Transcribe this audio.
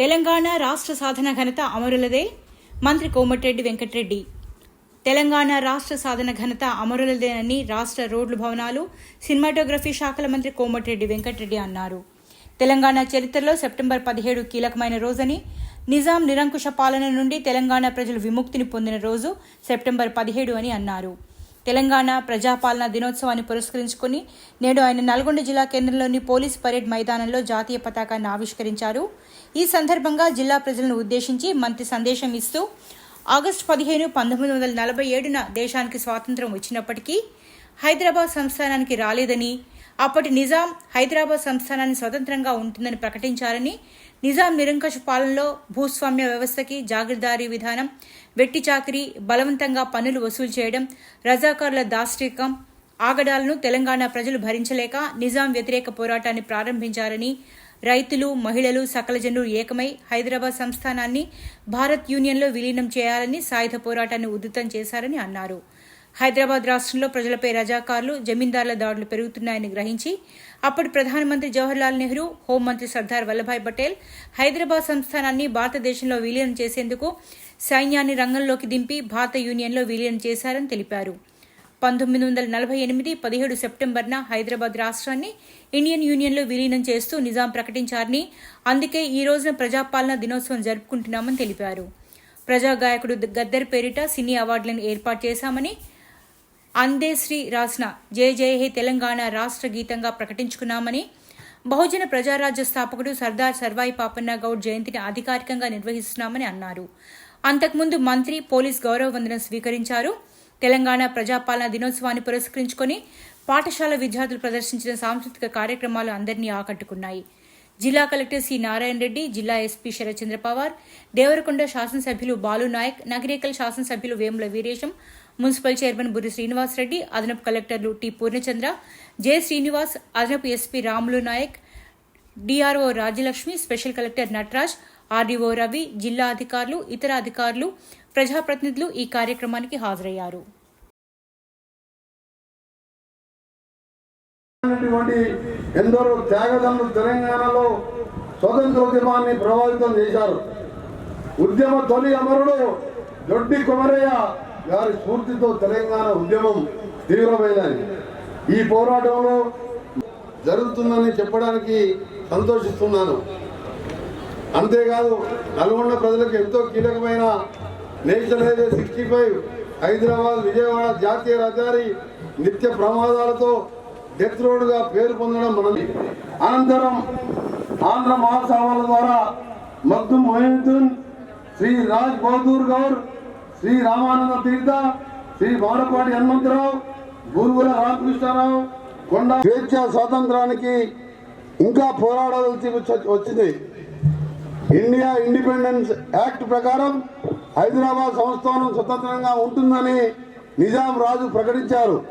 తెలంగాణ రాష్ట్ర సాధన ఘనత అమరులదే. మంత్రి కోమటిరెడ్డి వెంకటరెడ్డి. తెలంగాణ రాష్ట్ర సాధన ఘనత అమరులదేనని రాష్ట్ర రోడ్లు భవనాలు సినిమాటోగ్రఫీ శాఖల మంత్రి కోమటిరెడ్డి వెంకటరెడ్డి అన్నారు. తెలంగాణ చరిత్రలో సెప్టెంబర్ పదిహేడు కీలకమైన రోజని నిజాం నిరంకుశ పాలన నుండి తెలంగాణ ప్రజలు విముక్తిని పొందిన రోజు సెప్టెంబర్ పదిహేడు అని అన్నారు. తెలంగాణ ప్రజాపాలన దినోత్సవాన్ని పురస్కరించుకుని నేడు ఆయన నల్గొండ జిల్లా కేంద్రంలోని పోలీస్ పరేడ్ మైదానంలో జాతీయ పతాకాన్ని ఆవిష్కరించారు. ఈ సందర్భంగా జిల్లా ప్రజలను ఉద్దేశించి మంత్రి సందేశం ఇస్తూ ఆగస్టు పదిహేను పంతొమ్మిది వందల నలభై ఏడున దేశానికి స్వాతంత్రం వచ్చినప్పటికీ హైదరాబాద్ సంస్థానానికి రాలేదని అప్పటి నిజాం హైదరాబాద్ సంస్థానాన్ని స్వతంత్రంగా ఉంటుందని ప్రకటించారని నిజాం నిరంకుశ పాలనలో భూస్వామ్య వ్యవస్థకి జాగీర్దారీ విధానం వెట్టి చాకరీ బలవంతంగా పన్నులు వసూలు చేయడం రజాకారుల దాష్టికం ఆగడాలను తెలంగాణ ప్రజలు భరించలేక నిజాం వ్యతిరేక పోరాటాన్ని ప్రారంభించారని రైతులు మహిళలు సకల జనులు ఏకమై హైదరాబాద్ సంస్థానాన్ని భారత్ యూనియన్లో విలీనం చేయాలని సాయుధ పోరాటాన్ని ఉధృతం చేశారని అన్నారు. హైదరాబాద్ రాష్ట్రంలో ప్రజలపై రజాకార్లు జమీందారుల దాడులు పెరుగుతున్నాయని గ్రహించి అప్పటి ప్రధానమంత్రి జవహర్లాల్ నెహ్రూ హోంమంత్రి సర్దార్ వల్లభాయ్ పటేల్ హైదరాబాద్ సంస్థానాన్ని భారతదేశంలో విలీనం చేసేందుకు సైన్యాన్ని రంగంలోకి దింపి భారత యూనియన్లో విలీనం చేశారని తెలిపారు. పంతొమ్మిది వందల నలభై ఎనిమిది పదిహేడు సెప్టెంబర్న హైదరాబాద్ రాష్ట్రాన్ని ఇండియన్ యూనియన్లో విలీనం చేస్తూ నిజాం ప్రకటించారని అందుకే ఈ రోజున ప్రజాపాలన దినోత్సవం జరుపుకుంటున్నామని తెలిపారు. ప్రజా గాయకుడు గద్దర్ పేరిట సినీ అవార్డులను ఏర్పాటు చేశామని అందేశ్రీ రాసిన జయ జయ హే తెలంగాణ రాష్ట్ర గీతంగా ప్రకటించుకున్నామని బహుజన ప్రజారాజ్య స్థాపకుడు సర్దార్ సర్వాయి పాపన్న గౌడ్ జయంతిని అధికారికంగా నిర్వహిస్తున్నామని అన్నారు. అంతకుముందు మంత్రి పోలీస్ గౌరవ వందనం స్వీకరించారు. తెలంగాణ ప్రజాపాలన దినోత్సవాన్ని పురస్కరించుకొని పాఠశాల విద్యార్థులు ప్రదర్శించిన సాంస్కృతిక కార్యక్రమాలు అందరినీ ఆకట్టుకున్నాయి. జిల్లా కలెక్టర్ సి నారాయణ రెడ్డి జిల్లా ఎస్పీ శరత్చంద్ర పవార్ దేవరకొండ శాసనసభ్యులు బాలు నాయక్ నగరేకల్ శాసనసభ్యులు వేముల వీరేశం మున్సిపల్ చైర్మన్ బుర్రి శ్రీనివాసరెడ్డి అదనపు కలెక్టర్లు టి పూర్ణచంద్ర జె శ్రీనివాస్ అదనపు SP Ramulu Naik DRO Rajyalakshmi special collector Nataraj RDO Ravi జిల్లా అధికారులు ఇతర అధికారులు ప్రజాప్రతినిధులు ఈ కార్యక్రమానికి హాజరయ్యారు. ఎందరో త్యాగదనులు తెలంగాణలో స్వతంత్ర ఉద్యమాన్ని ప్రభావితం చేశారు. ఉద్యమ తొలి అమరుడు దొడ్డి కుమరయ్య గారి స్ఫూర్తితో తెలంగాణ ఉద్యమం తీవ్రమైనది. ఈ పోరాటంలో జరుగుతుందని చెప్పడానికి సంతోషిస్తున్నాను. అంతేకాదు నల్గొండ ప్రజలకు ఎంతో కీలకమైన national highway sixty five Hyderabad Vijayawada జాతీయ రహదారి నిత్య ప్రమాదాలతో డెత్ రోడ్గా పేరు పొందడం మనది. అనంతరం ఆంధ్ర మహాసభల ద్వారా మగ్దు మొహిద్దీన్ శ్రీ రాజ్ బహదూర్ గౌర్ శ్రీ రామానంద తీర్థ శ్రీ మాడపాటి హనుమంతరావు బూరుగుల రామకృష్ణారావు కొండ స్వేచ్ఛ స్వాతంత్రానికి ఇంకా పోరాడవలసి వచ్చ- వచ్చింది. ఇండియా ఇండిపెండెన్స్ యాక్ట్ ప్రకారం హైదరాబాద్ సంస్థానం స్వతంత్రంగా ఉంటుందని నిజాం రాజు ప్రకటించారు.